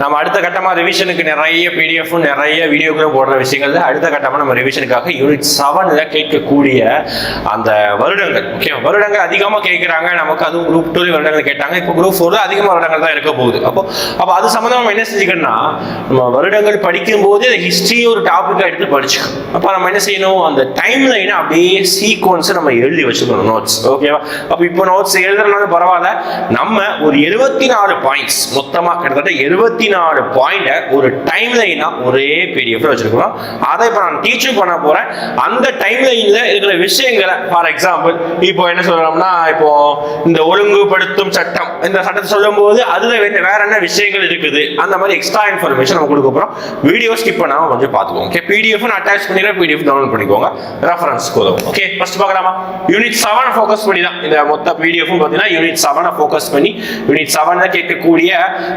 நம்ம அடுத்த கட்டமாக ரிவிஷனுக்கு நிறைய பிடிஎஃப்பும் நிறைய வீடியோக்களும் போடுற விஷயங்கள்ல அடுத்த கட்டமாக நம்ம ரிவிஷனுக்காக யூனிட் செவனில் கேட்கக்கூடிய அந்த வருடங்கள் ஓகே வருடங்கள் அதிகமாக கேட்குறாங்க. நமக்கு அதுவும் குரூப் டூ வருடங்கள் கேட்டாங்க. இப்போ குரூப் ஃபோரில் அதிகமாக வருடங்கள் தான் இருக்க போகுது. அப்போ அப்போ அது சம்மந்தமாக நம்ம என்ன செஞ்சுக்கணும்னா நம்ம வருடங்கள் படிக்கும்போது ஹிஸ்ட்ரி ஒரு டாப்பிக்காக எடுத்து படிச்சுக்கணும். அப்போ நம்ம என்ன செய்யணும்? அந்த டைம் லைனை அப்படியே சீக்வன்ஸை நம்ம எழுதி வச்சுக்கணும் நோட்ஸ் ஓகேவா அப்போ இப்போ நோட்ஸ் எழுதுறதுனால பரவாயில்ல. நம்ம ஒரு எழுபத்தி நாலு பாயிண்ட்ஸ் மொத்தமாக கிட்டத்தட்ட எழுபத்தி நாலு பாயிண்ட்டை ஒரு டைம் லைனாக ஒரே பிடிஎஃப்ல வச்சிருக்கிறோம் அதை இப்போ நான் டீச்சிங் பண்ண போகிறேன் அந்த டைம் லைனில் இருக்கிற விஷயங்களை ஃபார் எக்ஸாம்பிள் இப்போ என்ன சொல்கிறோம்னா இப்போ இந்த ஒழுங்குபடுத்தும் சட்டம் இந்த சட்டத்தை சொல்லும்போது அதில் வேற வேற என்ன விஷயங்கள் இருக்குது? அந்த மாதிரி எக்ஸ்ட்ரா இன்ஃபர்மேஷன் நம்ம கொடுக்க போகிறோம் வீடியோ ஸ்கிப் பண்ணாம கொஞ்சம் பார்த்துக்கோங்க ஓகே பிடிஎஃப் நான் அட்டாச் பண்ணிடுறேன் பிடிஎஃப் டவுன்லோட் பண்ணிக்கோங்க. ரெஃபரன்ஸ் உதவும் ஓகே ஃபர்ஸ்ட் பார்க்கலாமா? யூனிட் செவனை ஃபோக்கஸ் பண்ணி தான். இந்த மொத்த பிடிஎஃப்பும் பார்த்தீங்கன்னா யூனிட் செவனை ஃபோக்கஸ் பண்ணி யூனிட் செவனில் கேட்கக்கூடிய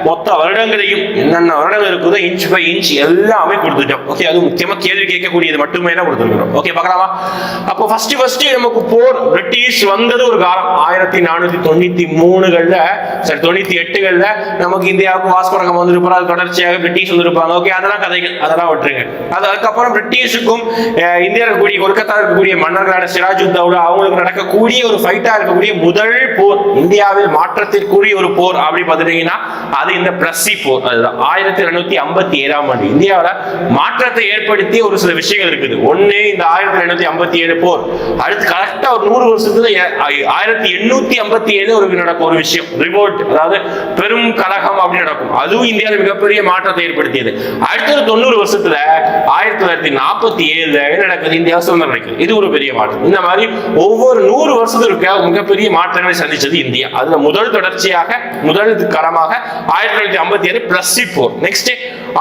மொத்த வருடங்களையும் என்னென்ன வருடங்கள் இருக்குதோ இன்ச் பை இன்ச் எல்லாமே கொடுத்துட்டோம். ஓகே அது முக்கியமாக கேள்வி கேட்கக்கூடியது மட்டுமே தான் கொடுத்துருக்கிறோம். ஓகே பார்க்கலாமா? அப்போ ஃபர்ஸ்ட் ஃபர்ஸ்ட் நமக்கு போர் பிரிட்டிஷ் வந்தது ஒரு காலம். ஆயிரத்தி நானூத்தி தொண்ணூத்தி மூணுகள்ல சரி தொண்ணூத்தி எட்டுகள்ல நமக்கு இந்தியாவுக்கு வாஸ்கோரகம் வந்திருப்பாரு. அது தொடர்ச்சியாக பிரிட்டிஷ் வந்திருப்பாங்க. ஓகே அதெல்லாம் கதைகள். அதெல்லாம் விட்டுருங்க. அது அதுக்கப்புறம் பிரிட்டிஷுக்கும் இந்தியா இருக்கக்கூடிய கொல்கத்தா இருக்கக்கூடிய மன்னர்களான சிராஜுத்தவுலா அவங்களுக்கு நடக்கக்கூடிய ஒரு ஃபைட்டா இருக்கக்கூடிய முதல் போர் இந்தியாவில் மாற்றத்திற்குரிய ஒரு போர் அப்படி பார்த்துட்டீங்கன்னா அது இந்த பிளஸ்ஸி போர். அதுதான். ஆயிரத்தி எழுநூத்தி ஐம்பத்தி ஏழாம் ஆண்டு இந்தியாவில் மாற்றத்தை ஏற்படுத்திய ஒரு சில விஷயங்கள் இருக்குது. ஒண்ணு இந்த ஆயிரத்தி எழுநூத்தி ஐம்பத்தி ஏழு போர். அடுத்து கரெக்டா ஒரு நூறு வருஷத்துல ஆயிரத்தி எண்ணூத்தி ஐம்பத்தி ஏழு ஒரு நடக்கும் ஒரு விஷயம். ரிவோல்ட் அதாவது பெரும் கலகம் அப்படி நடக்கும். அதுவும் இந்தியாவில் மிகப்பெரிய மாற்றத்தை ஏற்படுத்தியது. அடுத்த தொண்ணூறு வருஷத்துல ஆயிரத்தி தொள்ளாயிரத்தி நாற்பத்தி ஏழுல நடக்குது? இந்தியா சுதந்திரம் கிடைக்குது இது ஒரு பெரிய மாற்றம். இந்த மாதிரி ஒவ்வொரு நூறு வருஷத்திற்கு மிகப்பெரிய மாற்றங்களை சந்திச்சது இந்தியா. அதுல முதல் தொடர்ச்சியாக முதல் கரமாக ஆயிரத்தி தொள்ளாயிரத்தி ஐம்பத்தி ஏழு பிளஸ் போர் நெக்ஸ்ட்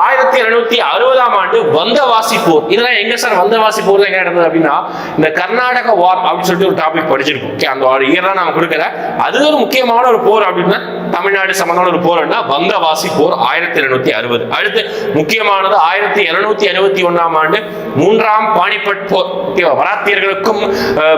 ஆயிரத்தி எழுநூத்தி அறுபதாம் ஆண்டு வந்தவாசி போர் இதெல்லாம் எங்க சார் வந்தவாசி போர் எங்க நடந்தது அப்படின்னா இந்த கர்நாடக வார் அப்படின்னு சொல்லிட்டு ஒரு டாபிக் படிச்சிருக்கோம். ஓகே அந்த ஒரு இயர் நம்ம கொடுக்கல. அது ஒரு முக்கியமான ஒரு போர் அப்படின்னா தமிழ்நாடு சம்பந்தமான ஒரு போர்னா வந்தவாசி போர் ஆயிரத்தி எழுநூத்தி அறுபது. அடுத்து முக்கியமானது ஆயிரத்தி எழுநூத்தி அறுபத்தி ஒன்னாம் ஆண்டு மூன்றாம் பானிபட் போர். மராத்தியர்களுக்கும்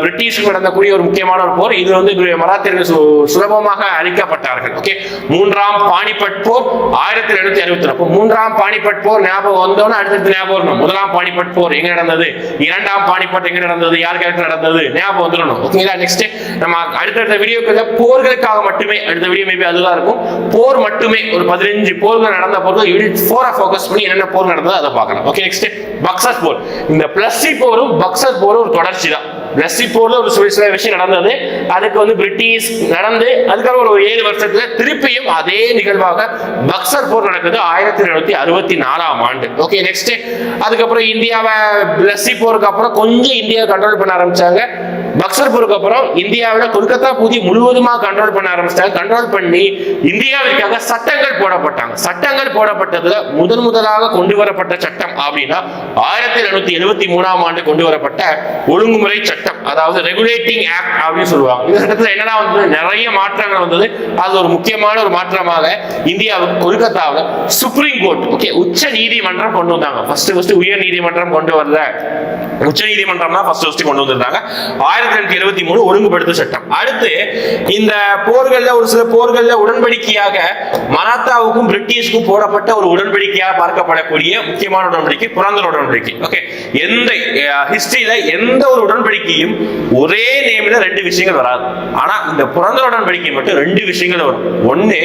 பிரிட்டிஷுக்கும் நடந்தக்கூடிய ஒரு முக்கியமான ஒரு போர். இது வந்து மராத்தியர்கள் சுலபமாக அழிக்கப்பட்டார்கள். ஓகே மூன்றாம் பானிபட் போர் ஆயிரத்தி எழுநூத்தி அறுபத்தி அப்போ மூன்றாம் பானிபட் போர் ஞாபகம் வந்தோன்னு அடுத்தடுத்து ஞாபகம் வரணும். முதலாம் பாணிப்பட் போர் எங்க நடந்தது? இரண்டாம் பாணிப்பட் எங்க நடந்தது? யார் கேரக்டர் நடந்தது? ஞாபகம் வந்துடணும். ஓகேங்களா? நெக்ஸ்ட் நம்ம அடுத்தடுத்த வீடியோக்கள் போர்களுக்காக மட்டுமே அடுத்த வீடியோ மேபி அதுதான் இருக்கும். போர் மட்டுமே ஒரு பதினஞ்சு போர்கள் நடந்த போர்கள் யூனிட் ஃபோரை ஃபோக்கஸ் பண்ணி என்னென்ன போர் நடந்தது அதை பார்க்கலாம். ஓகே நெக்ஸ்ட் பக்சர் போர். இந்த பிளஸ்ஸி போரும் பக்சர் போரும் ஒரு தொடர்ச்சி தான் பிளஸ்ஸி போர்ல ஒரு சில விஷயம் நடந்தது. அதுக்கு வந்து பிரிட்டிஷ் நடந்து அதுக்கப்புறம் ஒரு ஏழு வருஷத்துல திருப்பியும் அதே நிகழ்வாக பக்சர் போர் நடக்குது ஆயிரத்தி எழுநூத்தி அறுபத்தி நாலாம் ஆண்டு. ஓகே நெக்ஸ்ட் அதுக்கப்புறம் இந்தியாவை பிளஸ்ஸி போருக்கு அப்புறம் கொஞ்சம் இந்தியாவை கண்ட்ரோல் பண்ண ஆரம்பிச்சாங்க. பக்சர் போருக்கு அப்புறம் இந்தியாவில் கொல்கத்தா பகுதி முழுவதுமாக கண்ட்ரோல் பண்ண ஆரம்பிச்சிட்டாங்க. கண்ட்ரோல் பண்ணி இந்தியாவிற்காக சட்டங்கள் போடப்பட்டாங்க. சட்டங்கள் போடப்பட்டதுல முதன் முதலாக கொண்டு வரப்பட்ட சட்டம் அப்படின்னா ஆயிரத்தி எழுநூத்தி எழுபத்தி மூணாம் ஆண்டு கொண்டு வரப்பட்ட ஒழுங்குமுறை சட்டம். அதாவது ரெகுலேட்டிங் ஆக்ட் அப்படின்னு சொல்லுவாங்க. இந்த சட்டத்தில் என்னடா வந்தது? நிறைய மாற்றங்கள் வந்தது. அது ஒரு முக்கியமான ஒரு மாற்றமாக இந்தியாவுக்கு கொல்கத்தாவில் சுப்ரீம் கோர்ட் ஓகே உச்ச நீதிமன்றம் கொண்டு வந்தாங்க. ஃபர்ஸ்ட் ஃபர்ஸ்ட் உயர் நீதிமன்றம் கொண்டு வரல. உச்ச நீதிமன்றம் தான் ஃபர்ஸ்ட் ஃபர்ஸ்ட் கொண்டு வந்திருந்தாங்க. ஆயிரத்தி தொள்ளாயிரத்தி எழுபத்தி மூணு ஒழுங்குபடுத்தும் சட்டம். அடுத்து இந்த போர்கள்ல ஒரு சில போர்கள்ல உடன்படிக்கையாக மராத்தாவுக்கும் பிரிட்டிஷ்க்கும் போடப்பட்ட ஒரு உடன்படிக்கையாக பார்க்கப்படக்கூடிய முக்கியமான உடன்படிக்கை புரந்தர் உடன்படிக்கை. ஓகே எந்த ஹிஸ்டரியில எந்த ஒரு உடன்படிக்கையும் ஒரே நேம்ல ரெண்டு விஷயங்கள் வராது. ஆனா இந்த புரந்தர் உடன்படிக்கை மட்டும் ரெண்டு விஷயங்கள் வரும். ஒண்ணு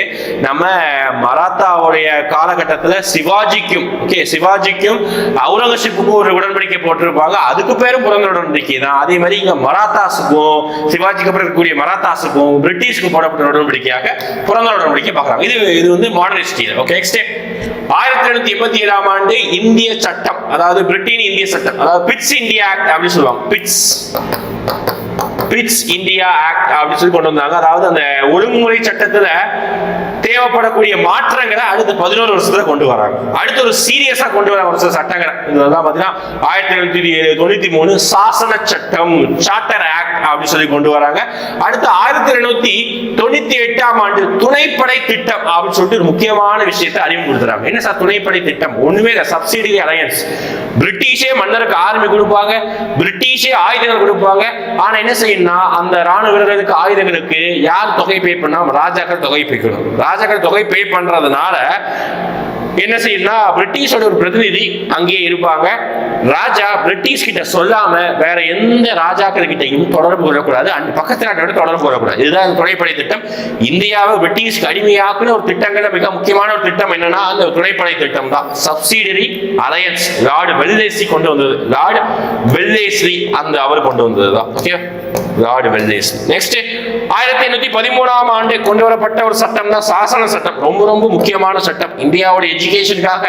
நம்ம மராத்தாவுடைய காலகட்டத்துல சிவாஜிக்கும் ஓகே சிவாஜிக்கும் அவுரங்கசீப்புக்கும் ஒரு உடன்படிக்கை போட்டிருப்பாங்க. அதுக்கு பேரும் புரந்தர் உடன்படிக்கை தான். அதே மாதிரி இங்க மராத்தாஸுக்கும் சிவாஜிக்கு அப்புறம் இருக்கக்கூடிய மராத்தாஸுக்கும் பிரிட்டிஷ்க்கு போடப்பட்ட உடன்படிக்கையாக பிறந்த உடன்படிக்கை பார்க்கலாம். இது இது வந்து மாடர்ன் ஹிஸ்டரி ஓகே நெக்ஸ்ட் ஆயிரத்தி எழுநூத்தி எண்பத்தி ஏழாம் ஆண்டு இந்திய சட்டம் அதாவது பிரிட்டின் இந்திய சட்டம் அதாவது பிட்ஸ் இந்தியா ஆக்ட் அப்படின்னு சொல்லுவாங்க. பிட்ஸ். பிட்ஸ் இந்தியா ஆக்ட் அப்படின்னு சொல்லி கொண்டு வந்தாங்க. அதாவது அந்த ஒழுங்குமுறை சட்டத்துல தேவைப்படக்கூடிய மாற்றங்களை அடுத்த பதினோரு வருஷத்துல கொண்டு வராங்க. அடுத்து ஒரு சீரியஸா கொண்டு வர ஒரு சில சட்டங்கள் இதெல்லாம் பாத்தீங்கன்னா ஆயிரத்தி எழுநூத்தி தொண்ணூத்தி மூணு சாசன சட்டம் சார்ட்டர் ஆக்ட் அப்படின்னு சொல்லி கொண்டு வராங்க. அடுத்து ஆயிரத்தி எழுநூத்தி தொண்ணூத்தி எட்டாம் ஆண்டு துணைப்படை திட்டம் அப்படின்னு சொல்லிட்டு ஒரு முக்கியமான விஷயத்தை அறிமுகப்படுத்துறாங்க. என்ன சார் துணைப்படை திட்டம்? ஒண்ணுமே இல்லை சப்சிடி அலையன்ஸ் பிரிட்டிஷே மன்னருக்கு ஆர்மி கொடுப்பாங்க. பிரிட்டிஷே ஆயுதங்கள் கொடுப்பாங்க. ஆனா என்ன செய்யணும்னா அந்த ராணுவ வீரர்களுக்கு ஆயுதங்களுக்கு யார் தொகை பே பண்ணா ராஜாக்கள் தொகை பே ராஜா ராஜாக்கள் தொகை பே பண்றதுனால என்ன செய்யணும்னா பிரிட்டிஷோட ஒரு பிரதிநிதி அங்கேயே இருப்பாங்க. ராஜா பிரிட்டிஷ் கிட்ட சொல்லாம வேற எந்த ராஜாக்கள் கிட்டையும் தொடர்பு கொள்ளக்கூடாது. அந்த பக்கத்து நாட்டோட தொடர்பு கொள்ளக்கூடாது. இதுதான் அந்த துணைப்படை திட்டம். இந்தியாவை பிரிட்டிஷ்க்கு அடிமையாக்குன ஒரு திட்டங்கள்ல மிக முக்கியமான ஒரு திட்டம் என்னன்னா அந்த துணைப்படை திட்டம் தான். சப்சிடரி அலையன்ஸ் லார்டு வெல்லேசி கொண்டு வந்தது. லார்டு வெல்லேஸ்லி அந்த அவர் கொண்டு வந்தது தான் ஓகே லார்டு வெல்லேஸ் நெக்ஸ்ட் ஆயிரத்தி எண்ணூத்தி பதிமூணாம் ஆண்டு கொண்டு வரப்பட்ட ஒரு சட்டம் தான் சாசன சட்டம். ரொம்ப ரொம்ப முக்கியமான சட்டம். இந்தியாவோட எஜுகேஷனுக்காக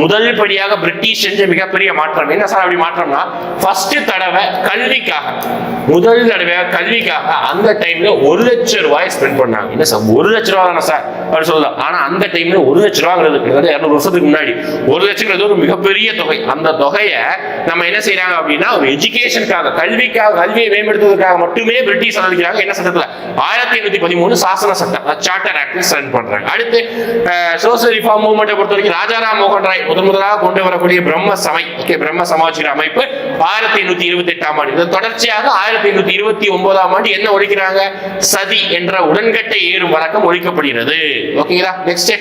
முதல் படியாக பிரிட்டிஷ் செஞ்ச மிகப்பெரிய மாற்றம். என்ன சார் அப்படி மாற்றம்னா ஃபர்ஸ்ட் தடவை கல்விக்காக முதல் தடவை கல்விக்காக அந்த டைம்ல ஒரு லட்சம் ரூபாய் ஸ்பெண்ட் பண்ணாங்க. என்ன சார் ஒரு லட்ச ரூபா தானே சார்? அப்படி சொல்லலாம் ஆனா அந்த டைம்ல ஒரு லட்ச ரூபாங்கிறது கிட்டத்தட்ட இரநூறு வருஷத்துக்கு முன்னாடி. ஒரு லட்சங்கிறது ஒரு மிகப்பெரிய தொகை. அந்த தொகையை நம்ம என்ன செய்யறாங்க அப்படின்னா ஒரு எஜுகேஷனுக்காக கல்விக்காக கல்வியை மேம்படுத்துவதற்காக மட்டுமே பிரிட்டிஷ் அனுமதிக்கிறாங்க என்ன சட்டத்துல ஆயிரத்தி எண்ணூத்தி பதிமூணு சாசன சட்டம் சார்ட்டர் ஆக்ட் சைன் பண்றாங்க. அடுத்து சோசியல் ரிஃபார்ம் மூவ்மெண்ட்டை பொறுத்த வரைக்கும் ராஜாராம் மோகன் ராய் முதன் முதலாக கொண்டு வரக்கூடிய பிரம்ம சமை ஓகே பிரம்ம சமாஜ்ங்கிற அமைப்பு ஆயிரத்தி எண்ணூத்தி இருபத்தி எட்டாம் ஆண்டு. இதன் தொடர்ச்சியாக ஆயிரத்தி எண்ணூத்தி இருபத்தி ஒன்பதாம் ஆண்டு என்ன ஒழிக்கிறாங்க? சதி என்ற உடன்கட்டை ஏறும் வழக்கம் ஒழிக்கப்படுகிறது. ஓகேங்களா? நெக்ஸ்ட்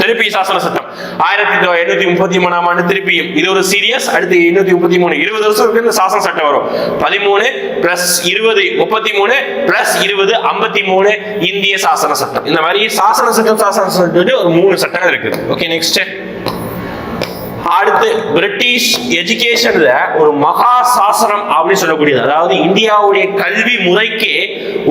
திருப்பி சாசன சட்டம். ஆயிரத்தி எண்ணூத்தி முப்பத்தி மூணாம் ஆண்டு திருப்பியும். இது ஒரு சீரியஸ் அடுத்து எண்ணூத்தி முப்பத்தி மூணு இருபது வருஷத்துக்கு இந்த சாசன சட்டம் வரும். பதிமூணு பிளஸ் இருபது முப்பத்தி மூணு பிளஸ் இருபது ஐம்பத்தி மூணு இந்திய சாசன சட்டம். இந்த மாதிரி சாசன சட்டம் சாசன சட்டம் ஒரு மூணு சட்டங்கள் இருக்குது ஓகே நெக்ஸ்ட் அடுத்து பிரிட்டிஷ் எஜுகேஷன்ல ஒரு மகா சாசனம் அப்படின்னு சொல்லக்கூடியது. அதாவது இந்தியாவுடைய கல்வி முறைக்கு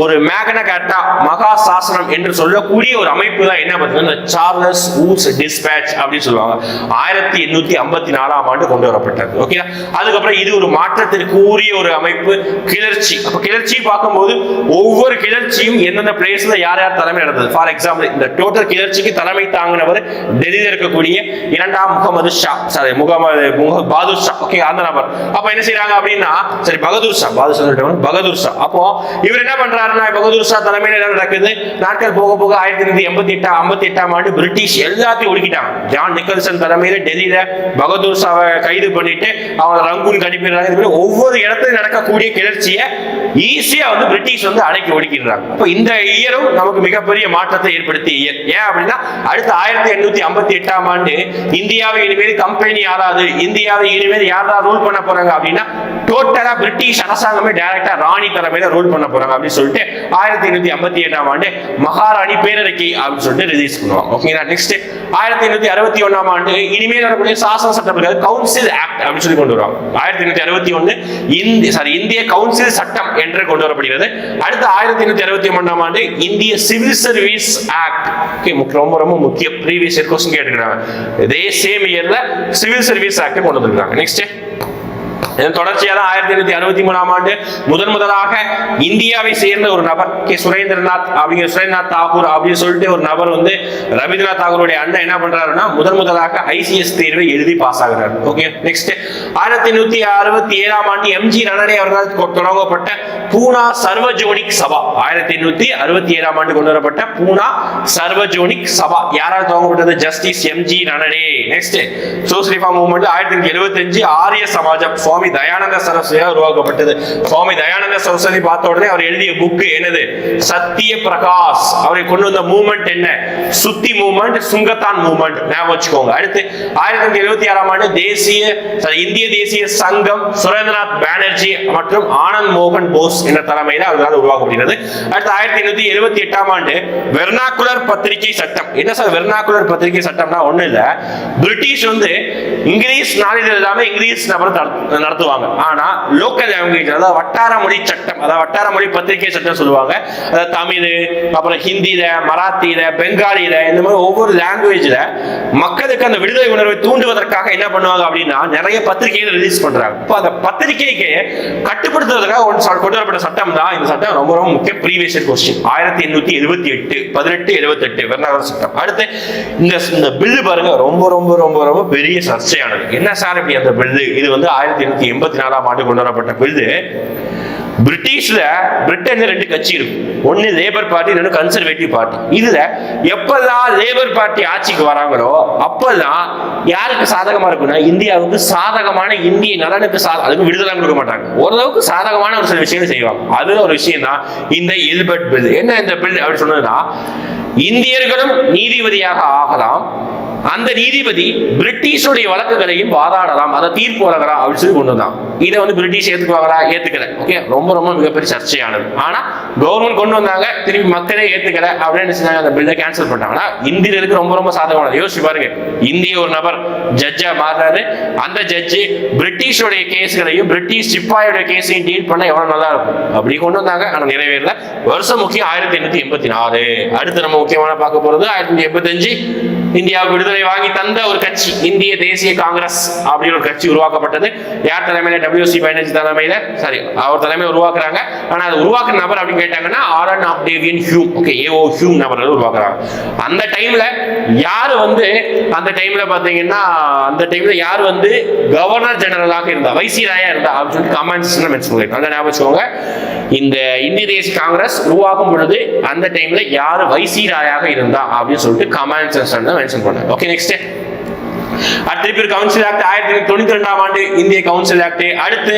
ஒரு மேகன காட்டா மகா சாசனம் என்று சொல்லக்கூடிய ஒரு அமைப்பு தான் என்ன பார்த்தீங்கன்னா சார்லஸ் ஊஸ் டிஸ்பேட்ச் அப்படின்னு சொல்லுவாங்க. ஆயிரத்தி எண்ணூத்தி ஐம்பத்தி நாலாம் ஆண்டு கொண்டு வரப்பட்டது. ஓகே அதுக்கப்புறம் இது ஒரு மாற்றத்திற்கு உரிய ஒரு அமைப்பு கிளர்ச்சி. அப்ப கிளர்ச்சி பார்க்கும்போது ஒவ்வொரு கிளர்ச்சியும் எந்தெந்த பிளேஸ்ல யார் யார் தலைமை நடந்தது? ஃபார் எக்ஸாம்பிள் இந்த டோட்டல் கிளர்ச்சிக்கு தலைமை தாங்கினவர் டெல்லியில் இருக்கக்கூடிய இரண்டாம் முகமது ஷா. சாரி முகமது முக- பகதூர் ஷா. ஓகே அந்த நபர். அப்ப என்ன செய்றாங்க அப்படின்னா சரி பகதூர் ஷா. பகதூர் சொல்லிட்டவன், பகதூர் ஷா. அப்போ இவர் என்ன பண்றாருன்னா பகதூர் ஷா தலைமையில் என்ன நடக்குது? நாட்கள் போக போக ஆயிரத்தி எண்ணூத்தி எண்பத்தி எட்டாம் ஐம்பத்தி எட்டாம் ஆண்டு பிரிட்டிஷ் எல்லாத்தையும் ஒடுக்கிட்டாங்க. ஜான் நிக்கல்சன் தலைமையில டெல்லியில பகதூர் ஷாவை கைது பண்ணிட்டு அவனை ரங்கூன் அனுப்பிடுறாங்க ஒவ்வொரு இடத்துல நடக்கக்கூடிய கிளர்ச்சியை ஈஸியா வந்து பிரிட்டிஷ் வந்து அடக்கி ஒடுக்கிடுறாங்க. அப்போ இந்த இயரும் நமக்கு மிகப்பெரிய மாற்றத்தை ஏற்படுத்திய இயர் ஏன் அப்படின்னா அடுத்த ஆயிரத்தி எண்ணூத்தி ஐம்பத்தி எட்டாம் ஆண்டு இந்தியாவை இனிமேல் கம்பெனி யாராவது இந்தியாவை இனிமேல் யாராவது ரூல் பண்ண போறாங்க அப்படின்னா டோட்டலா பிரிட்டிஷ் அரசாங்கமே டைரக்டா ராணி தலைமையில ரூல் பண்ண போறாங்க அப்படின்னு சொல்லிட்டு ஆயிரத்தி எண்ணூத்தி ஐம்பத்தி எட்டாம் ஆண்டு மகாராணி பேரறிக்கை அப்படின்னு சொல்லிட்டு ரிலீஸ் பண்ணுவாங்க. ஓகேங்களா நெக்ஸ்ட் ஆயிரத்தி எண்ணூத்தி அறுபத்தி ஒன்னாம் ஆண்டு இனிமேல் வரக்கூடிய சாசன சட்டம் இருக்காது கவுன்சில் ஆக்ட் அப்படின்னு சொல்லி கொண்டு வருவாங்க. ஆயிரத்தி எண்ணூத்தி அறுபத்தி ஒண்ணு இந்திய சாரி இந்திய கவுன்சில் சட்டம் என்று கொண்டு வரப்படுகிறது. அடுத்து ஆயிரத்தி எண்ணூத்தி அறுபத்தி ஒன்னாம் ஆண்டு இந்திய சிவில் சர்வீஸ் ஆக்ட் ஓகே ரொம்ப ரொம்ப முக்கிய ப்ரீவியஸ் இயர் கொஸ்டின் கேட்டுக்கிறாங்க இதே சேம் இயர்ல சிவில் சர்வீஸ் ஆக்டை கொண்டு வந்திருக்காங்க. நெக்ஸ்ட் இதன் தொடர்ச்சியாக தான் ஆயிரத்தி எண்ணூத்தி அறுபத்தி மூணாம் ஆண்டு முதன் முதலாக இந்தியாவை சேர்ந்த ஒரு நபர் கே. சுரேந்திரநாத் அப்படிங்கிற சுரேந்திரநாத் தாகூர் அப்படின்னு சொல்லிட்டு ஒரு நபர் வந்து ரவீந்திரநாத் தாகூருடைய அண்ணன் என்ன பண்றாருன்னா முதன் முதலாக ஐசிஎஸ் தேர்வை எழுதி பாஸ் ஆகிறார். ஓகே நெக்ஸ்ட் ஆயிரத்தி எண்ணூத்தி அறுபத்தி ஏழாம் ஆண்டு எம்ஜி ரனடே அவர்களால் தொடங்கப்பட்ட பூனா சர்வஜோனிக் சபா. ஆயிரத்தி எண்ணூத்தி அறுபத்தி ஏழாம் ஆண்டு கொண்டு வரப்பட்ட பூனா சர்வஜோனிக் சபா. யாரால் துவங்கப்பட்டது? Justice M G Ranade. Next social reform movement ஆயிரத்தி எழுபத்தி எழுபத்தஞ்சு ஆரிய சமாஜம் சுவாமி சுவாமி தயானந்த சரஸ்வதியாக உருவாக்கப்பட்டது. சுவாமி தயானந்த சரஸ்வதி பார்த்த உடனே அவர் எழுதிய புக்கு என்னது? சத்திய பிரகாஷ். அவரை கொண்டு வந்த மூவ்மெண்ட் என்ன? சுத்தி மூவ்மெண்ட் சுங்கத்தான் மூவ்மெண்ட் ஞாபகம் வச்சுக்கோங்க. அடுத்து ஆயிரத்தி தொள்ளாயிரத்தி எழுபத்தி ஆறாம் ஆண்டு தேசிய இந்திய தேசிய சங்கம் சுரேந்திரநாத் பானர்ஜி மற்றும் ஆனந்த் மோகன் போஸ் என்ற தலைமையில் அவர்களால் உருவாக்கப்படுகிறது. அடுத்து ஆயிரத்தி எண்ணூத்தி எழுபத்தி எட்டாம் ஆண்டு வெர்னாக்குலர் பத்திரிகை சட்டம். என்ன சார் வெர்னாக்குலர் பத்திரிகை சட்டம்னா ஒண்ணு இல்ல. பிரிட்டிஷ் வந்து இங்கிலீஷ் நாளிதழ் இல்லாம இங்கிலீஷ் நபர் நடத்துவாங்க. ஆனா லோக்கல் லாங்குவேஜ் அதாவது வட்டார மொழி சட்டம் அதாவது வட்டார மொழி பத்திரிகை சட்டம் சொல்லுவாங்க. அதாவது தமிழ் அப்புறம் ஹிந்தியில மராத்தியில பெங்காலியில இந்த மாதிரி ஒவ்வொரு லாங்குவேஜ்ல மக்களுக்கு அந்த விடுதலை உணர்வை தூண்டுவதற்காக என்ன பண்ணுவாங்க அப்படின்னா நிறைய பத்திரிகைகள் ரிலீஸ் பண்றாங்க. இப்போ அந்த பத்திரிகைக்கு கட்டுப்படுத்துவதற்காக ஒன்று ச- கொண்டு வரப்பட்ட சட்டம் தான் இந்த சட்டம் ரொம்ப ரொம்ப முக்கிய ப்ரீவியஸ் கொஸ்டின் ஆயிரத்தி எண்ணூத்தி எழுபத்தி எட்டு பதினெட்டு எழுபத்தி எட்டு சட்டம். அடுத்து இந்த இந்த பில்லு பாருங்க ரொம்ப ரொம்ப ரொம்ப ரொம்ப பெரிய சர்ச்சையானது. என்ன சார் இப்படி அந்த பில்லு இது வந்து ஆயிரத்தி எண்ணூத்தி எண்பத்தி நாலாம் ஆண்டு கொண்டு வரப்பட்ட பில்லு பிரிட்டிஷ்ல பிரிட்டன்ல ரெண்டு கட்சி இருக்கும். ஒன்னு லேபர் பார்ட்டி இன்னொன்று கன்சர்வேட்டிவ் பார்ட்டி இதுல எப்பதான் லேபர் பார்ட்டி ஆட்சிக்கு வராங்களோ அப்பதான் யாருக்கு சாதகமா இருக்குன்னா இந்தியாவுக்கு சாதகமான இந்திய நலனுக்கு சா அதுக்கு விடுதலை கொடுக்க மாட்டாங்க. ஓரளவுக்கு சாதகமான ஒரு சில விஷயங்கள் செய்வாங்க. அதுல ஒரு விஷயம் தான் இந்த எல்பர்ட் பில். என்ன இந்த பில் அப்படின்னு சொன்னதுன்னா இந்தியர்களும் நீதிபதியாக ஆகலாம் அந்த நீதிபதி பிரிட்டிஷுடைய வழக்குகளையும் வாதாடலாம். அதை தீர்ப்பு வழங்கலாம் அப்படின்னு சொல்லி கொண்டு வந்தான் இதை வந்து பிரிட்டிஷ் ஏத்துக்குவாங்களா? ஏத்துக்கல. ஓகே? ரொம்ப ரொம்ப மிகப்பெரிய சர்ச்சையானது. ஆனா கவர்மெண்ட் கொண்டு வந்தாங்க திருப்பி மக்களே ஏத்துக்கல அப்படின்னு செஞ்சாங்க அந்த பில்லை கேன்சல் பண்ணாங்கன்னா இந்தியர்களுக்கு ரொம்ப ரொம்ப சாதகமானது. யோசிச்சு பாருங்க இந்திய ஒரு நபர் ஜட்ஜா மாறுறாரு. அந்த ஜட்ஜு பிரிட்டிஷோடைய கேஸ்களையும் பிரிட்டிஷ் சிப்பாயோட கேஸையும் டீல் பண்ண எவ்வளவு நல்லா இருக்கும் அப்படி கொண்டு வந்தாங்க ஆனா நிறைவேறல. வருஷம் முக்கியம் ஆயிரத்தி எண்ணூத்தி எண்பத்தி நாலு. அடுத்து நம்ம முக்கியமான பார்க்க போறது ஆயிரத்தி எண்ணூத்தி எண்பத்தஞ்சு இந்தியாவுக்கு விடுதலை வாங்கி தந்த ஒரு கட்சி இந்திய தேசிய காங்கிரஸ் அப்படின்னு ஒரு கட்சி உருவாக்கப்பட்டது. யார் தலைமையில? டபிள்யூ சி பானர்ஜி தலைமையில சாரி அவர் தலைமையில உருவாக்குறாங்க. ஆனா அது உருவாக்குற நபர் அப்படின்னு கேட்டாங்கன்னா R Octavian Hume okay A O Hume நபர்கள் உருவாக்குறாங்க. அந்த டைம்ல யார் வந்து அந்த டைம்ல பாத்தீங்கன்னா அந்த டைம்ல யார் வந்து கவர்னர் ஜெனரலாக இருந்தா வைசிராயா இருந்தா அப்படின்னு சொல்லிட்டு கமெண்ட்ஸ் மென்ஷன் பண்ணிருக்கோம் நல்லா ஞாபகம் வச்சுக்கோங்க. இந்த இந்திய தேசிய காங்கிரஸ் உருவாகும் பொழுது அந்த டைம்ல யார் வைசிராயாக இருந்தா அப்படின்னு சொல்லிட்டு கமெண்ட்ஸ் மென்ஷன் பண்ணாங்க. ஓகே நெக்ஸ்ட் திருப்பி கவுன்சில் ஆக்ட் ஆயிரத்தி தொண்ணூத்தி ரெண்டாம் ஆண்டு இந்திய கவுன்சில் ஆக்ட் அடுத்து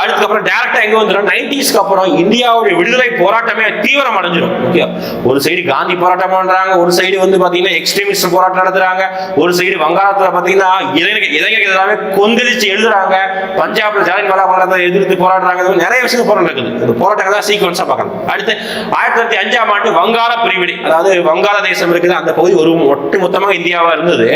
அடுத்துக்கு அப்புறம் டேரக்டா எங்க வந்துடும் நைன்டிஸ்க்கு அப்புறம் இந்தியாவுடைய விடுதலை போராட்டமே தீவிரம் அடைஞ்சிடும் ஓகே ஒரு சைடு காந்தி போராட்டம் பண்றாங்க ஒரு சைடு வந்து பாத்தீங்கன்னா எக்ஸ்ட்ரீமிஸ்ட் போராட்டம் நடத்துறாங்க ஒரு சைடு வங்காளத்துல பாத்தீங்கன்னா இளைஞர்கள் இளைஞர்கள் எல்லாமே கொந்தளிச்சு எழுதுறாங்க பஞ்சாப்ல ஜாலியன் வாலா எதிர்த்து போராடுறாங்க நிறைய விஷயம் போராட்டம் நடக்குது. இந்த போராட்டங்கள் தான் சீக்வன்ஸா பார்க்கணும். அடுத்து ஆயிரத்தி தொள்ளாயிரத்தி அஞ்சாம் ஆண்டு வங்காள பிரிவினை அதாவது வங்காள தேசம் இருக்குது அந்த பகுதி ஒரு ஒட்டு மொத்தமாக இந்தியாவா இருந்தது.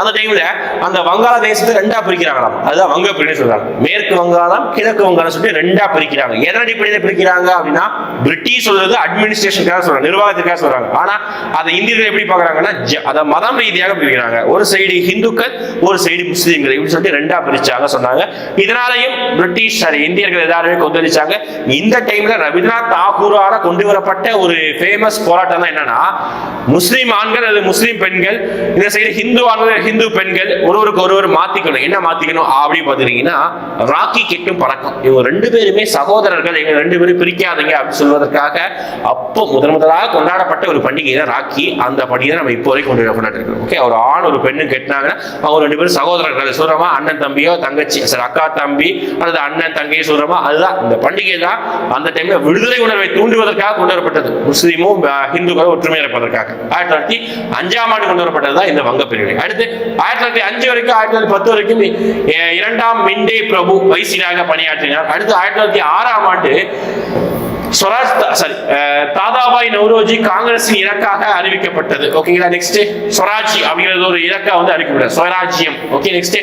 அந்த டைம்ல அந்த வங்காள தேசத்தை ரெண்டா பிரிக்கிறாங்களாம். அதுதான் வங்க பிரிவினை சொல்றாங்க. மேற்கு வங்காளம் கிழக்கு வங்காளம் சொல்லிட்டு ரெண்டா பிரிக்கிறாங்க. எதன் அடிப்படையில் பிரிக்கிறாங்க அப்படின்னா பிரிட்டிஷ் சொல்றது அட்மினிஸ்ட்ரேஷனுக்காக சொல்றாங்க நிர்வாகத்துக்காக சொல்றாங்க. ஆனா அதை இந்தியர்கள் எப்படி பாக்குறாங்கன்னா அதை மதம் ரீதியாக பிரிக்கிறாங்க. ஒரு சைடு இந்துக்கள் ஒரு சைடு முஸ்லீம்கள் இப்படி சொல்லிட்டு ரெண்டா பிரிச்சாங்க சொன்னாங்க. இதனாலையும் பிரிட்டிஷ் சாரி இந்தியர்கள் எல்லாருமே கொந்தளிச்சாங்க. இந்த டைம்ல ரவீந்திரநாத் தாகூரால கொண்டு வரப்பட்ட ஒரு ஃபேமஸ் போராட்டம் தான் என்னன்னா முஸ்லீம் ஆண்கள் அல்லது முஸ்லீம் பெண்கள் இந்த சைடு ஹிந்து ஆண்கள் ஹிந்து பெண்கள் ஒருவருக்கு ஒருவர் மாத்திக்கணும். என்ன மாத்திக்கணும்? அப்படின்னு பாத்துட்டீங்கன்னா ராக்கி கெட்டும் பழக்கம். இவங்க ரெண்டு பேருமே சகோதரர்கள். எங்க ரெண்டு பேரும் பிரிக்காதீங்க அப்படின்னு சொல்வதற்காக அப்போ முதன் முதலாக கொண்டாடப்பட்ட ஒரு பண்டிகை தான் ராக்கி. அந்த பண்டிகை நம்ம இப்போ வரைக்கும் கொண்டு கொண்டாட்டு இருக்கோம் ஓகே ஒரு ஆண் ஒரு பெண்ணு கெட்டினாங்கன்னா அவங்க ரெண்டு பேரும் சகோதரர்கள். சொல்றோமா? அண்ணன் தம்பியோ தங்கச்சி சரி அக்கா தம்பி அல்லது அண்ணன் தங்கையோ சொல்றோமா? அதுதான் இந்த பண்டிகை தான் அந்த டைம்ல விடுதலை உணர்வை தூண்டுவதற்காக கொண்டாடப்பட்டது. முஸ்லீமும் ஹிந்துக்களும் ஒற்றுமையாக இருப்பதற்காக. ஆயிரத்தி தொள்ளாயிரத்தி அஞ்சாம் ஆண்டு கொண்டு வரப்பட்டது தான் இந்த வங்க பிரிவினை. அடுத்து ஆயிரத்தி தொள்ளாயிரத்தி அஞ்சு வரைக்கும் ஆயிரத்தி தொள்ளாயிரத்தி பத்து வரைக்கும் இரண்டாம் மிண்டே பிரபு வைசியாக பணியாற்றினார். அடுத்து ஆயிரத்தி தொள்ளாயிரத்தி ஆறாம் ஆண்டு ஸ்வராஜ் சாரி தாதாபாய் நவ்ரோஜி காங்கிரசின் இலக்காக அறிவிக்கப்பட்டது. ஓகேங்களா நெக்ஸ்ட் ஸ்வராஜ் அப்படிங்கிறது ஒரு இலக்கா வந்து அறிவிக்கப்பட்டது. ஸ்வராஜ்யம் ஓகே நெக்ஸ்ட்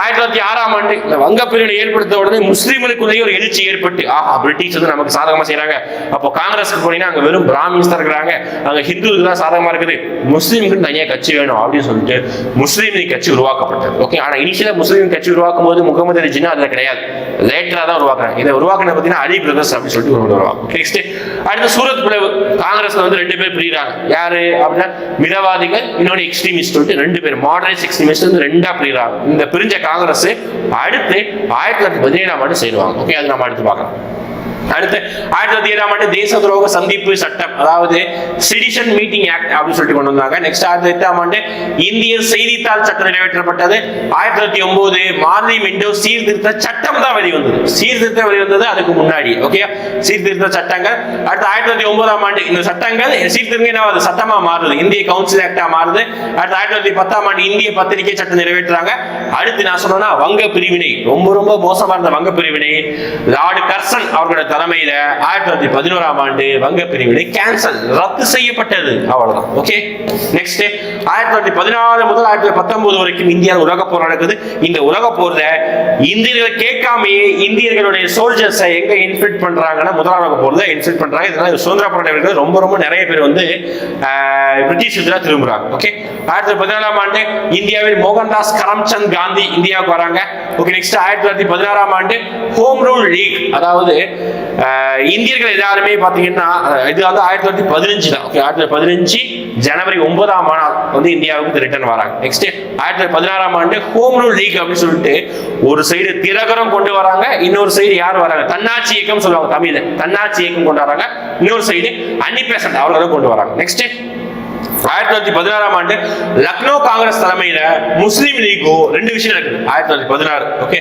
ஆயிரத்தி தொள்ளாயிரத்தி ஆறாம் ஆண்டு இந்த வங்க பிரிவினை ஏற்படுத்த உடனே முஸ்லீம்களுக்குள்ளேயே ஒரு எழுச்சி ஏற்பட்டு ஆஹா பிரிட்டிஷ் வந்து நமக்கு சாதகமா செய்யறாங்க அப்போ காங்கிரஸ்க்கு போனீங்கன்னா அங்க வெறும் பிராமின்ஸ் தான் இருக்கிறாங்க. அங்க ஹிந்துக்கு தான் சாதகமா இருக்குது. முஸ்லீமுக்கு தனியா கட்சி வேணும் அப்படின்னு சொல்லிட்டு முஸ்லீம் கட்சி உருவாக்கப்பட்டது. ஓகே ஆனா இனிஷியலா முஸ்லீம் கட்சி உருவாக்கும் போது முகமது அலி ஜின்னா அதுல கிடையாது. லேட்டராக தான் உருவாக்குறாங்க. இதை உருவாக்கின பார்த்தீங்கன்னா அலி பிரதர்ஸ் அப்படின்னு சொல்லிட்டு ஒரு உருவாக்கும். நெக்ஸ்ட் அடுத்து சூரத் பிளவு. காங்கிரஸ்ல வந்து ரெண்டு பேர் பிரிகிறாங்க யாரு அப்படின்னா மிதவாதிகள் இன்னொன்று எக்ஸ்ட்ரீமிஸ்ட் சொல்லிட்டு ரெண்டு பேர் மாடரேட் எக்ஸ்ட்ரீமிஸ்ட் வந்து ரெண்டா பிரிகிறாங்க இந்த பிரிஞ்ச காங்கிரஸ் அடுத்து ஆயிரத்தி தொள்ளாயிரத்தி பதினேழாம் ஆண்டு சேருவாங்க. ஓகே அது நம்ம அடுத்து பார்க்கலாம். அடுத்து ஆயிரத்தி தொள்ளாயிரத்தி ஏழாம் ஆண்டு தேச துரோக சந்திப்பு சட்டம் அதாவது சிடிஷன் மீட்டிங் ஆக்ட் அப்படின்னு சொல்லிட்டு கொண்டு வந்தாங்க. நெக்ஸ்ட் ஆயிரத்தி எட்டாம் ஆண்டு இந்திய செய்தித்தாள் சட்டம் நிறைவேற்றப்பட்டது. ஆயிரத்தி தொள்ளாயிரத்தி ஒன்பது மார்லி விண்டோ சீர்திருத்த சட்டம் தான் வெளிவந்தது. சீர்திருத்தம் வெளிவந்தது அதுக்கு முன்னாடி ஓகே சீர்திருத்த சட்டங்கள். அடுத்து ஆயிரத்தி தொள்ளாயிரத்தி ஒன்பதாம் ஆண்டு இந்த சட்டங்கள் சீர்திருத்தம் என்ன அது சட்டமா மாறுது. இந்திய கவுன்சில் ஆக்டா மாறுது. அடுத்து ஆயிரத்தி தொள்ளாயிரத்தி பத்தாம் ஆண்டு இந்திய பத்திரிகை சட்டம் நிறைவேற்றுறாங்க. அடுத்து நான் சொன்னேன்னா வங்க பிரிவினை ரொம்ப ரொம்ப மோசமா இருந்த வங்க பிரிவினை லார்டு கர்சன் அவர்களோட தலைமையில ஆயிரத்தி தொள்ளாயிரத்தி பதினோராம் ஆண்டு வங்க பிரிவினை கேன்சல் ரத்து செய்யப்பட்டது. அவ்வளவுதான். ஓகே நெக்ஸ்ட் ஆயிரத்தி தொள்ளாயிரத்தி பதினாலு முதல் ஆயிரத்தி தொள்ளாயிரத்தி பத்தொன்பது வரைக்கும் இந்தியாவில் உலக போர் நடக்குது. இந்த உலக போர்ல இந்தியர்கள் கேட்காமையே இந்தியர்களுடைய சோல்ஜர்ஸை எங்க இன்ஃபில்ட் பண்றாங்கன்னா முதலாம் உலக போர்ல இன்ஃபில்ட் பண்றாங்க. இதனால சுதந்திர போராட்டங்கள் ரொம்ப ரொம்ப நிறைய பேர் வந்து பிரிட்டிஷ் எதிராக திரும்புறாங்க. ஓகே ஆயிரத்தி தொள்ளாயிரத்தி பதினாலாம் ஆண்டு இந்தியாவில் மோகன்தாஸ் கரம்சந்த் காந்தி இந்தியாவுக்கு வராங்க. ஓகே நெக்ஸ்ட் ஆயிரத்தி தொள்ளாயிரத்தி பதினாறாம் ஆண்டு ஹோம் ரூல் லீக் அதாவது இந்தியர்கள் எல்லாருமே பாத்தீங்கன்னா இது வந்து ஆயிரத்தி தொள்ளாயிரத்தி பதினஞ்சு தான் ஓகே ஆயிரத்தி தொள்ளாயிரத்தி பதினஞ்சு ஜனவரி ஒன்பதாம் ஆனால் வந்து இந்தியாவுக்கு ரிட்டர்ன் வராங்க. நெக்ஸ்ட் ஆயிரத்தி தொள்ளாயிரத்தி பதினாறாம் ஆண்டு ஹோம் ரூல் லீக் அப்படின்னு சொல்லிட்டு ஒரு சைடு திலகரம் கொண்டு வராங்க இன்னொரு சைடு யார் வராங்க? தன்னாட்சி இயக்கம் சொல்லுவாங்க தமிழ் தன்னாட்சி இயக்கம் கொண்டு வராங்க இன்னொரு சைடு அன்னி பெசன்ட் அவர்களும் கொண்டு வராங்க. நெக்ஸ்ட் ஆயிரத்தி தொள்ளாயிரத்தி பதினாறாம் ஆண்டு லக்னோ காங்கிரஸ் தலைமையில முஸ்லீம் லீகோ ரெண்டு விஷயம் நடக்குது. ஆயிரத்தி தொள்ளாயிரத்தி பதினாறு ஓகே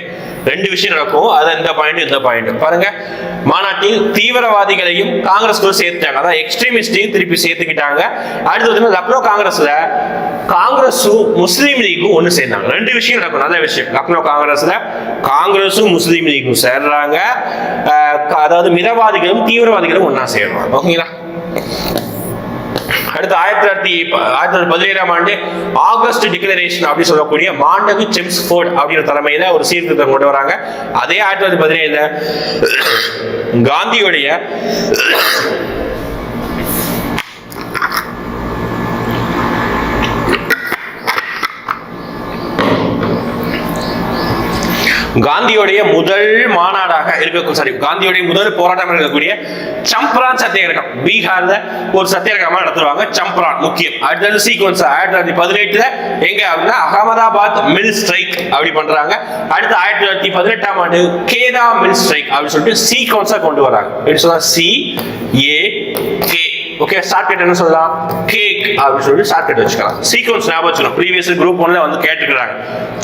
ரெண்டு விஷயம் நடக்கும். அது இந்த பாயிண்ட் இந்த பாயிண்ட் பாருங்க. மாநாட்டில் தீவிரவாதிகளையும் காங்கிரஸ்குள்ள சேர்த்துட்டாங்க. அதாவது எக்ஸ்ட்ரீமிஸ்டையும் திருப்பி சேர்த்துக்கிட்டாங்க. அடுத்து வந்து லக்னோ காங்கிரஸ்ல காங்கிரஸும் முஸ்லீம் லீக்கும் ஒன்று சேர்ந்தாங்க. ரெண்டு விஷயம் நடக்கும். நல்ல விஷயம். லக்னோ காங்கிரஸ்ல காங்கிரஸும் முஸ்லீம் லீக்கும் சேர்றாங்க. அதாவது மிதவாதிகளும் தீவிரவாதிகளும் ஒன்னா சேர்றாங்க ஓகேங்களா? அடுத்து ஆயிரத்தி தொள்ளாயிரத்தி ஆயிரத்தி தொள்ளாயிரத்தி பதினேழாம் ஆண்டு ஆகஸ்ட் டிக்ளரேஷன் அப்படின்னு சொல்லக்கூடிய மாண்டகு செம்ஸ்ஃபோர்ட் அப்படிங்கிற தலைமையில ஒரு சீர்திருத்தம் கொண்டு வராங்க. அதே ஆயிரத்தி தொள்ளாயிரத்தி பதினேழுல காந்தியுடைய காந்தியோடைய முதல் மாநாடாக இருக்க சாரி காந்தியோடைய முதல் போராட்டம் இருக்கக்கூடிய சம்பரான் சத்தியாகிரகம். பீகார்ல ஒரு சத்தியாகிரகமா நடத்துவாங்க சம்பரான் முக்கியம். அடுத்தது சீக்வன்ஸ் ஆயிரத்தி தொள்ளாயிரத்தி பதினெட்டுல எங்க அப்படின்னா அகமதாபாத் மில் ஸ்ட்ரைக் அப்படி பண்றாங்க. அடுத்து ஆயிரத்தி தொள்ளாயிரத்தி பதினெட்டாம் ஆண்டு கேதா மில் ஸ்ட்ரைக் அப்படின்னு சொல்லிட்டு சீக்வன்ஸா கொண்டு வராங்க. எப்படி சொல்லலாம்? C A K okay shortcut என்ன சொல்லலாம்? கேக் அப்படின்னு சொல்லிட்டு ஷார்ட்கட் வச்சுக்கலாம். சீக்வன்ஸ் ஞாபகம் வச்சுக்கணும். ப்ரீவியஸ் குரூப் ஒன்ல வந்து கேட்டுக்கிறாங்க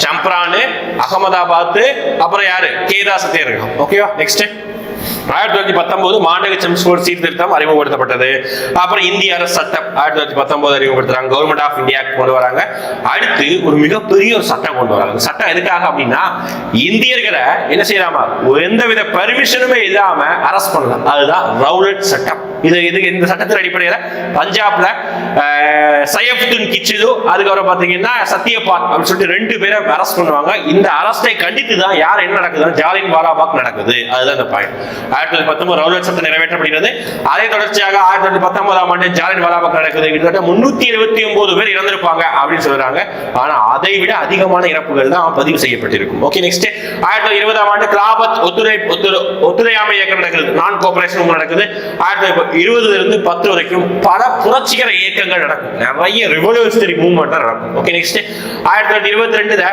சம்பரானு அகமதாபாத் அப்புறம் யாரு? கேதா சத்தியரகம் ஓகேவா நெக்ஸ்ட் ஆயிரத்தி தொள்ளாயிரத்தி பத்தொன்பது மாண்டக செம்ஸ்போர்ட் சீர்திருத்தம் அறிமுகப்படுத்தப்பட்டது. அப்புறம் இந்திய அரசு சட்டம் ஆயிரத்தி தொள்ளாயிரத்தி பத்தொன்பது அறிமுகப்படுத்துறாங்க. கவர்மெண்ட் ஆஃப் இந்தியா கொண்டு வராங்க. அடுத்து ஒரு மிகப்பெரிய ஒரு சட்டம் கொண்டு வராங்க. சட்டம் எதுக்காக அப்படின்னா இந்தியர்களை என்ன செய்யலாமா எந்தவித பர்மிஷனுமே இல்லாம அரஸ்ட் பண்ணலாம். அதுதான் ரவுலட் சட்டம். இது இது இந்த சட்டத்தின் அடிப்படையில் பஞ்சாப்ல அஹ், சையப்துன் கிச்சிது அதுக்கப்புறம் பாத்தீங்கன்னா சத்யபால் அப்படின்னு சொல்லிட்டு ரெண்டு பேரை அரெஸ்ட் பண்ணுவாங்க. இந்த அரஸ்டை கண்டித்து தான் யார் என்ன நடக்குதுன்னா ஜாலியன் வாலாபாக் நடக்குது. அதுதான் இந்த பாயிண்ட் ஆயிரத்தி தொள்ளாயிரத்தி பத்தொன்பது ரவுலட் சட்டம் நிறைவேற்றப்படுகிறது. அதே தொடர்ச்சியாக ஆயிரத்தி தொள்ளாயிரத்தி பத்தொன்பதாம் ஆண்டு ஜாலியன் வலாபக்கம் நடக்குது. கிட்டத்தட்ட முன்னூத்தி எழுபத்தி ஒன்பது பேர் இறந்திருப்பாங்க அப்படின்னு சொல்றாங்க. ஆனா அதை விட அதிகமான இறப்புகள் தான் பதிவு செய்யப்பட்டிருக்கும். ஓகே நெக்ஸ்ட் ஆயிரத்தி தொள்ளாயிரத்தி இருபதாம் ஆண்டு கிலாபத் ஒத்துழை ஒத்துழை ஒத்துழையாமை இயக்கம் நடக்குது. நான் கோஆபரேஷன் நடக்குது. ஆயிரத்தி தொள்ளாயிரத்தி இருபதுல இருந்து பத்து வரைக்கும் பல புரட்சிகர இயக்கங்கள் நடக்கும். நிறைய ரிவல்யூஷனரி மூவ்மெண்ட் நடக்கும். ஓகே நெக்ஸ்ட் ஆயிரத்தி தொள்ளாயிரத்தி இருபத்தி ரெண்டுல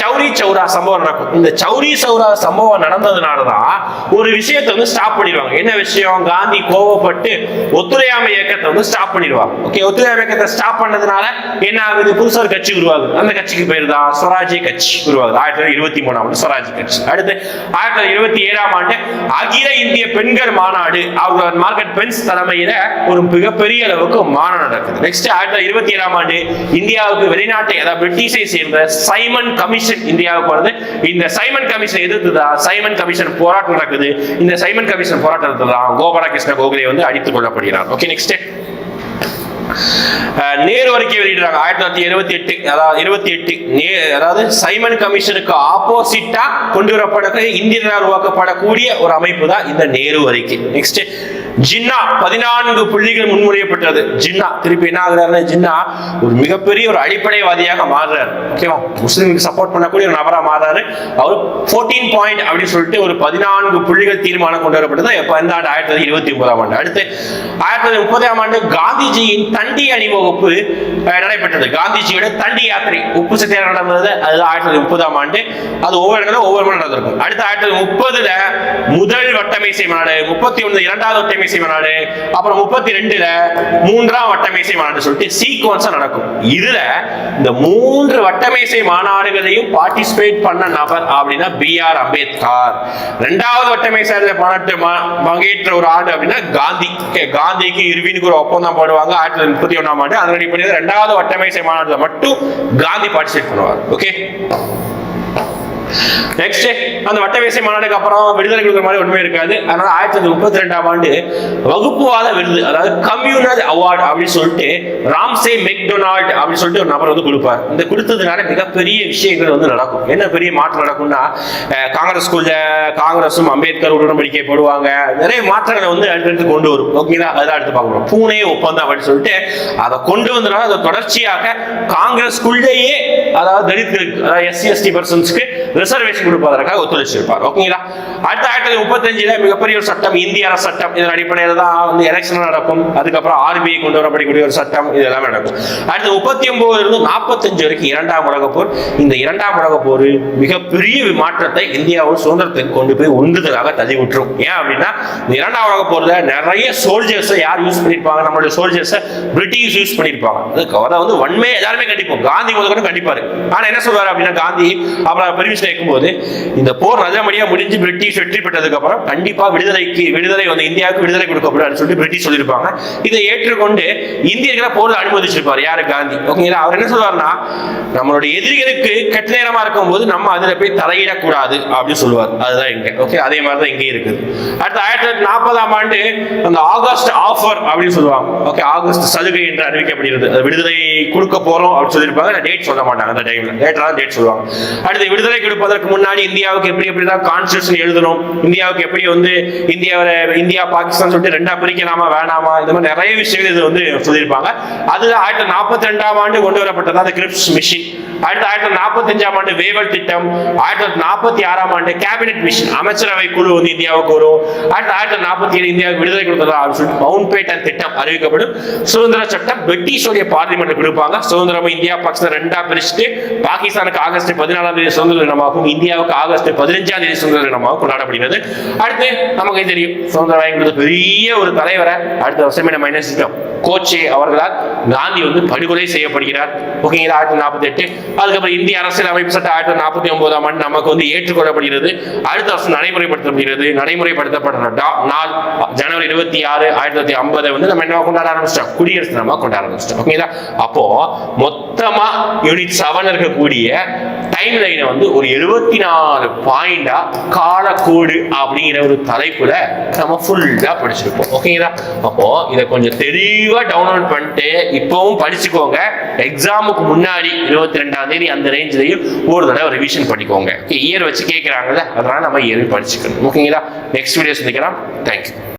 சௌரி சௌரா சம்பவம் நடக்கும். இந்த சௌரி சௌரா சம்பவம் நடந்ததுனால தான் ஒரு விஷயத்தை வந்து ஸ்டாப் பண்ணிடுவாங்க. என்ன விஷயம்? காந்தி கோவப்பட்டு ஒத்துழையாமை இயக்கத்தை வந்து ஸ்டாப் பண்ணிடுவாங்க. ஓகே ஒத்துழையாமை இயக்கத்தை ஸ்டாப் பண்ணதுனால என்ன ஆகுது? புதுசா ஒரு கட்சி உருவாகுது. அந்த கட்சிக்கு பேர் தான் ஸ்வராஜ்ய கட்சி உருவாகுது. ஆயிரத்தி தொள்ளாயிரத்தி இருபத்தி மூணாம் ஆண்டு ஸ்வராஜ்ய கட்சி. அடுத்து ஆயிரத்தி தொள்ளாயிரத்தி இருபத்தி ஏழாம் ஆண்டு அகில இந்திய பெண்கள் மாநாடு. அவங்க மார்க்கெட் பென்ஸ் தலைமையில ஒரு மிகப்பெரிய அளவுக்கு மாநாடு நடக்குது. நெக்ஸ்ட் ஆயிரத்தி தொள்ளாயிரத்தி இருபத்தி ஏழாம் ஆண்டு இந்தியாவுக்கு வெளிநாட்டை அதாவது பிரிட்டிஷை சேர்ந்த சைமன் கமிஷன் இந்தியாவுக்கு வருது இந்த சைமன் கமிஷன் எதிர்த்து தான் சைமன் கமிஷன் போராட்டம் நடக்குது. இந்த சைமன் கமிஷன் போராட்டத்தில் தான் கோபாலகிருஷ்ண கோகலே வந்து அடித்துக் கொள்ளப்படுகிறார் ஓகே நெக்ஸ்ட் நேரு அறிக்கை வெளியிடுறாங்க. ஆயிரத்தி தொள்ளாயிரத்தி எழுபத்தி எட்டு அதாவது இருபத்தி எட்டு அதாவது சைமன் கமிஷனுக்கு ஆப்போசிட்டா கொண்டு வரப்பட இந்தியர்களால் உருவாக்கப்படக்கூடிய ஒரு அமைப்பு தான் இந்த நேரு அறிக்கை. நெக்ஸ்ட் ஜின்னா பதினான்கு புள்ளிகள் முன்மொழியப்பட்டது ஜின்னா திருப்பி என்ன ஆகுறாருன்னா ஜின்னா ஒரு மிகப்பெரிய ஒரு அடிப்படைவாதியாக மாறுறாரு. ஓகேவா முஸ்லிம்களுக்கு சப்போர்ட் பண்ணக்கூடிய ஒரு நபரா மாறுறாரு அவர் 14 பாயிண்ட் அப்படின்னு சொல்லிட்டு ஒரு பதினான்கு புள்ளிகள் தீர்மானம் கொண்டு வரப்பட்டது. எப்ப? இந்த ஆண்டு ஆயிரத்தி தொள்ளாயிரத்தி இருபத்தி ஒன்பதாம் ஆண்டு. அடுத்து ஆயிரத்தி தொள்ளாயிரத்தி முப்பதாம் ஆண்டு காந்திஜியின் தண்டி அணிவகுப்பு நடைபெற்றது. காந்திஜியோட தண்டி யாத்திரை உப்பு சத்தியாகிரகம் நடந்தது. அது ஆயிரத்தி தொள்ளாயிரத்தி முப்பதாம் ஆண்டு. அது ஒவ்வொரு இடங்களும் ஒவ்வொரு நடந்திருக்கும். அடுத்து ஆயிரத்தி தொள்ளாயிரத்தி முப்பதுல முதல் வட்டமேசை மாநாடு முப்பத்தி ஒன்று இரண்டாவது வட்டமேசை மாநாடு அப்புறம் முப்பத்தி ரெண்டுல மூன்றாம் வட்டமேசை மாநாடு சொல்லிட்டு சீக்வன்ஸா நடக்கும். இதுல இந்த மூன்று வட்டமேசை மாநாடுகளையும் பார்ட்டிசிபேட் பண்ண நபர் அப்படின்னா பி ஆர் அம்பேத்கர். ரெண்டாவது வட்டமேசை மாநாட்டு பங்கேற்ற ஒரு ஆண்டு அப்படின்னா காந்தி காந்திக்கு இருவினுக்கு ஒரு ஒப்பந்தம் போடுவாங்க ஆயிரத்தி தொள்ளாயிரத்தி முப்பத்தி ஒண்ணாம் ஆண்டு. அதன் அடிப்படையில் ரெண்டாவது வட்டமேசை மாநாட்டில் மட்டும் காந்தி பார்ட்டிசிபேட் பண்ணுவார். ஓகே நெக்ஸ்ட் அந்த வட்டவேசை மாநாடுக்கு அப்புறம் விடுதலை கொடுக்குற மாதிரி ஒன்றுமே இருக்காது. அதனால ஆயிரத்தி தொள்ளாயிரத்தி முப்பத்தி ரெண்டாம் ஆண்டு வகுப்புவாத விருது அதாவது கம்யூனல் அவார்டு அப்படின்னு சொல்லிட்டு ராம்சே மெக்டொனால்ட் அப்படின்னு சொல்லிட்டு ஒரு நபர் வந்து கொடுப்பார். இந்த கொடுத்ததுனால மிகப்பெரிய விஷயங்கள் வந்து நடக்கும். என்ன பெரிய மாற்றம் நடக்கும்னா காங்கிரஸ் ஸ்கூல்ல காங்கிரஸும் அம்பேத்கர் உடன்படிக்கை போடுவாங்க. நிறைய மாற்றங்களை வந்து அடுத்தடுத்து கொண்டு வரும். ஓகேங்களா அதெல்லாம் எடுத்து பார்க்கணும். பூனே ஒப்பந்தம் அப்படின்னு சொல்லிட்டு அதை கொண்டு வந்தனால அதை தொடர்ச்சியாக காங்கிரஸ்குள்ளேயே அதாவது தலித்களுக்கு அதாவது எஸ்சி எஸ்டி பர்சன்ஸ்க்கு ரிசர்வேஷன் கொடுப்பதற்காக ஒத்துழைச்சிருப்பார். ஓகேங்களா அடுத்த ஆயிரத்தி தொள்ளாயிரத்தி முப்பத்தஞ்சுல மிகப்பெரிய ஒரு சட்டம் இந்திய அரசு சட்டம். இதன் அடிப்படையில் தான் வந்து எலெக்ஷன் நடக்கும். அதுக்கப்புறம் ஆர்பிஐ கொண்டு வரப்படக்கூடிய ஒரு சட்டம் இது எல்லாமே நடக்கும். அடுத்து முப்பத்தி ஒன்பதுல இருந்து நாற்பத்தஞ்சு வரைக்கும் இரண்டாம் உலக போர். இந்த இரண்டாம் உலக போர் மிகப்பெரிய மாற்றத்தை இந்தியாவோட சுதந்திரத்துக்கு கொண்டு போய் ஒன்றுதலாக தள்ளி விட்டுரும் ஏன் அப்படின்னா இந்த இரண்டாம் உலக போர்ல நிறைய சோல்ஜர்ஸை யார் யூஸ் பண்ணியிருப்பாங்க நம்மளுடைய சோல்ஜர்ஸை பிரிட்டிஷ் யூஸ் பண்ணியிருப்பாங்க அதுக்கு வந்து வன்மையை எல்லாருமே கண்டிப்போம். காந்தி முதல் கூட கண்டிப்பாரு. ஆனா என்ன சொல்றாரு அப்படின்னா காந்தி அப்புறம் பெருமிஷன் நியூஸ்ல இருக்கும்போது இந்த போர் நல்லபடியா முடிஞ்சு பிரிட்டிஷ் வெற்றி பெற்றதுக்கு அப்புறம் கண்டிப்பா விடுதலைக்கு விடுதலை வந்து இந்தியாவுக்கு விடுதலை கொடுக்கப்படும் சொல்லிட்டு பிரிட்டிஷ் சொல்லியிருப்பாங்க. இதை ஏற்றுக்கொண்டு இந்தியர்களை போர் அனுமதிச்சிருப்பார். யாரு? காந்தி. ஓகேங்களா அவர் என்ன சொல்லுவார்னா நம்மளுடைய எதிரிகளுக்கு கெட்ட நேரமா இருக்கும் போது நம்ம அதுல போய் தலையிடக்கூடாது அப்படின்னு சொல்லுவார். அதுதான் இங்க. ஓகே அதே மாதிரி தான் இங்கே இருக்குது. அடுத்து ஆயிரத்தி தொள்ளாயிரத்தி நாற்பதாம் ஆண்டு அந்த ஆகஸ்ட் ஆஃபர் அப்படின்னு சொல்லுவாங்க. ஓகே ஆகஸ்ட் சலுகை என்று அறிவிக்கப்படுகிறது. விடுதலை கொடுக்க போறோம் அப்படின்னு சொல்லியிருப்பாங்க. டேட் சொல்ல மாட்டாங்க அந்த டைம்ல லேட்டரா டேட் சொல்லுவாங்க. அடுத்து விடுதலை கொடுப்பதற்கு முன்னாடி இந்தியாவுக்கு எப்படி எப்படி தான் கான்ஸ்டியூஷன் எழுதணும்? இந்தியாவுக்கு எப்படி வந்து இந்தியாவில் இந்தியா பாகிஸ்தான் சொல்லிட்டு ரெண்டா பிரிக்கலாமா வேணாமா? இந்த மாதிரி நிறைய விஷயங்கள் இது வந்து சொல்லியிருப்பாங்க. அது ஆயிரத்தி நாற்பத்தி ரெண்டாம் ஆண்டு கொண்டு வரப்பட்டது அந்த கிரிப்ஸ் மிஷின் ஆயிரத்தி தொள்ளாயிரத்தி நாற்பத்தஞ்சாம் ஆண்டு வேவல் திட்டம் ஆயிரத்தி தொள்ளாயிரத்தி நாற்பத்தி ஆறாம் ஆண்டு கேபினெட் மிஷன் அமைச்சரவை குழு வந்து இந்தியாவுக்கு வரும். அடுத்து ஆயிரத்தி தொள்ளாயிரத்தி நாற்பத்தி ஏழு இந்தியாவுக்கு விடுதலை கொடுத்ததா அப்படின்னு சொல்லிட்டு மவுண்ட் பேட்டன் திட்டம் அறிவிக்கப்படும். சுதந்திர சட்டம் பிரிட்டிஷோடைய பார்லிமெண்ட் கொடுப்பாங்க. சுதந்திரம் இந்தியா பாகிஸ்தான் ரெண்டா பிரிச்சுட்டு பாகிஸ்தானுக்கு ஆகஸ்ட் பதினாலாம் தேதி சுதந்திர தினமாகவும் இந்தியாவுக்கு ஆகஸ்ட் பதினஞ்சாம் தேதி சுதந்திர தினமாகவும் கொண்டாடப்படுகிறது. அடுத்து நமக்கு தெரியும். சுதந்திரம் வாங்கி பெரிய ஒரு தலைவரை. அடுத்த வருஷமே நம்ம என்ன செஞ்சோம் கோச்சே அவர்களால் காந்தி வந்து படுகொலை செய்யப்படுகிறார். ஓகேங்களா ஆயிரத்தி நாற்பத்தி எட்டு அதுக்கப்புறம் இந்திய அரசியல் அமைப்பு சட்டம் ஆயிரத்தி நாற்பத்தி ஒன்பதாம் ஆண்டு நமக்கு வந்து ஏற்றுக்கொள்ளப்படுகிறது. அடுத்த வருஷம் நடைமுறைப்படுத்தப்படுகிறது. நடைமுறைப்படுத்தப்படுற நாள் ஜனவரி இருபத்தி ஆறு ஆயிரத்தி தொள்ளாயிரத்தி ஐம்பதை வந்து நம்ம என்ன கொண்டாட ஆரம்பிச்சிட்டோம்? குடியரசு நம்ம கொண்டாட ஆரம்பிச்சிட்டோம். ஓகேங்களா அப்போ மொத்தமா யூனிட் செவன் இருக்கக்கூடிய டைம் லைனை வந்து ஒரு எழுபத்தி நாலு பாயிண்டா காலக்கோடு அப்படிங்கிற ஒரு தலைப்புல நம்ம ஃபுல்லா படிச்சிருப்போம். ஓகேங்களா அப்போ இதை கொஞ்சம் தெளிவா டவுன்லோட் பண்ணிட்டு இப்பவும் படிச்சுக்கோங்க. எக்ஸாமுக்கு முன்னாடி இருபத்தி ரெண்டாம் தேதி அந்த ரேஞ்சிலையும் ஒரு தடவை ரிவிஷன் பண்ணிக்கோங்க. இயர் வச்சு கேட்குறாங்கல்ல அதனால நம்ம இயர் படிச்சுக்கணும். ஓகேங்களா நெக்ஸ்ட் வீடியோ சந்திக்கலாம். தேங்க்யூ